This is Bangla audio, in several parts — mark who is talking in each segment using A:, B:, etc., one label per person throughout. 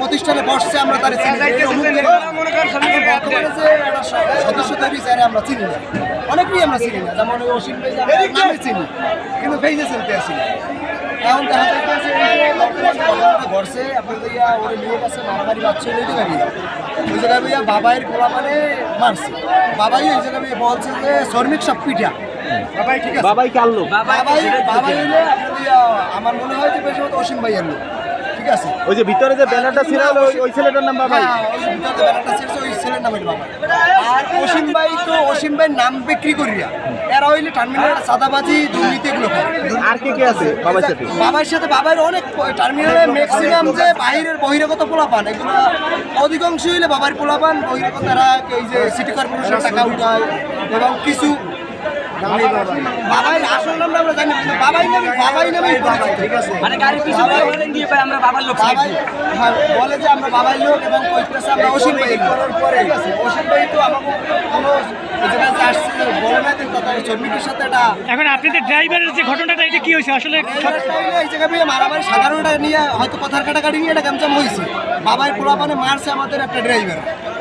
A: প্রতিষ্ঠানে বসছে আমরা তার চিনি। সদস্য তৈরি এরা আমরা চিনি না। অনেকেই আমরা চিনি না, যেমন অসীম চিনি, কিন্তু ফেইজে চিনতে আসি এখন দেখা যে এই যে বর্তমান ঘটনাটা ঘটছে আপনাদের ইয়া নিয়ে গেছে মারামারি বাচ্চা হইলে দিবে ওই জায়গায় ভাইয়া বাবাইয়ের গোলা মানে মারছে। বাবাই ওই জায়গায় ভাইয়া বলছে যে শ্রমিক সব পিঠা। বাবাই ঠিক আছে।
B: বাবাই
A: বাবাই হইলে আমার মনে হয় যে বেশি হয়তো অসীম ভাইয়ের লোক। ঠিক আছে?
B: ওই যে ভিতরে যে ব্যানারটা ছিল ওই- ছেলেটার নাম বাবাই।
A: হ্যাঁ, ওই ভিতরে ব্যানারটা ছিঁড়ছে, নাম। আর অসীম ভাই তো অসীম ভাই নাম বিক্রি করিয়া এরা হইলে টার্মিনাল সাদাবাজি দুর্নীতি এগুলো
B: আর কে কে আছে বাবার সাথে
A: বাবার সাথে বাবার অনেক টার্মিনালে ম্যাক্সিমাম যে বাইরের বহিরাগত পোলাপান এগুলো অধিকাংশ হইলে বাবার পোলাপান বহিরাগতরা এই যে সিটি কর্পোরেশন টাকা উঠায় এবং কিছু বাবাই আসল নামটা আমরা জানি কিন্তু বাবাই নামে বাবাই নামে ঠিক আছে।
C: মানে গাড়ির পিছনে ওখানে দিয়ে পাই আমরা বাবার লোক
A: বাবাই হ্যাঁ, বলে যে আমরা বাবাই লোক এবং কইতেছে আমরা অসীম ভাই করার পরে অসীম ভাই তো আমাকে কোনো ওই আসছে বলে না যে তাদের শ্রমিকের সাথে একটা
D: এখন আপনাদের ড্রাইভারের যে ঘটনাটা এটা কি হয়েছে? আসলে
A: এই জায়গায় বিয়ে মারামারি সাধারণটা নিয়ে হয়তো কথার কাটাকাটি নিয়ে এটা গামচাম হয়েছে। বাবাই পোলাপানে মারছে আমাদের একটা ড্রাইভার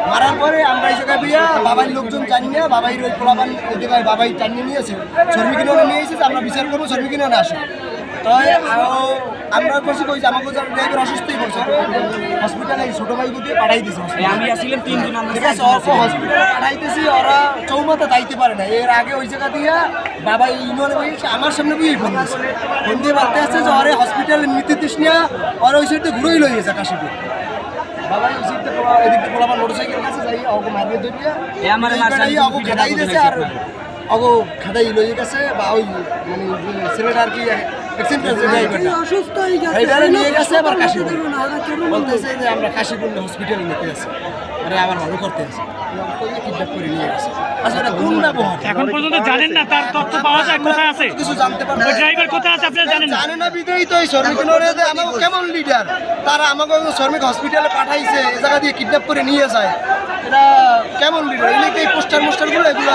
A: মারার পরে আমরা এই জায়গায় বিয়ে বাবাই লোকজন জানি না বাবাই ওই পোলাপান ওই বাবাই টানিয়ে নিয়েছে। শ্রমিক নিয়ে নিয়ে এসেছে আমরা বিচার করব শ্রমিক নিয়ে আসে। তো আরও আমরা করছি কই আমাকে ড্রাইভার অসুস্থই করছে। হসপিটালে ছোট ভাইকে দিয়ে পাঠাই দিয়েছে
C: আমি আসছিলাম তিনজন আমরা
A: ঠিক আছে অল্প হসপিটালে পাঠাইতেছি ওরা চৌমাথা যাইতে পারে না। এর আগে ওই জায়গা দিয়ে বাবা ইউনিয়নে আমার সামনে বই ফোন দিয়েছে ফোন দিয়ে বলতে আসছে যে ওরে হসপিটালে নিতে দিস নিয়ে ওরা ওই সাইডে ঘুরেই লই গেছে কাশিপুর। বাবা ওই সাইডে এদিকে পোলাবার মোটরসাইকেল কাছে যাই অগো মারিয়ে ধরিয়ে
C: এ আমারে মারছে,
A: অগো খেদাই দিয়েছে আর অগো খেদাই লই গেছে বা ওই মানে ছেলেটা আর কি
E: অসুস্থ হয়ে গেছে
A: নিয়ে গেছে আবার বলতেছে যে আমরা কাশিপুর হসপিটালে নিতে আছি। আরে আবার ভালো করতে কিডন্যাপ করে নিয়ে গেছে। আচ্ছা
D: এখন পর্যন্ত জানেন না তার তথ্য পাওয়া যায় কোথায় আছে?
A: কিছু জানতে পারব।
D: ড্রাইভার কোথায় আছে আপনারা জানেন
A: না? বিদেই তো এই শ্রমিক নড়ে আমাকে কেমন লিডার তারা আমাকে শ্রমিক হসপিটালে পাঠাইছে এ জায়গা দিয়ে কিডন্যাপ করে নিয়ে যায়। এটা কেমন লিডার এই পোস্টার মোস্টারগুলো এগুলো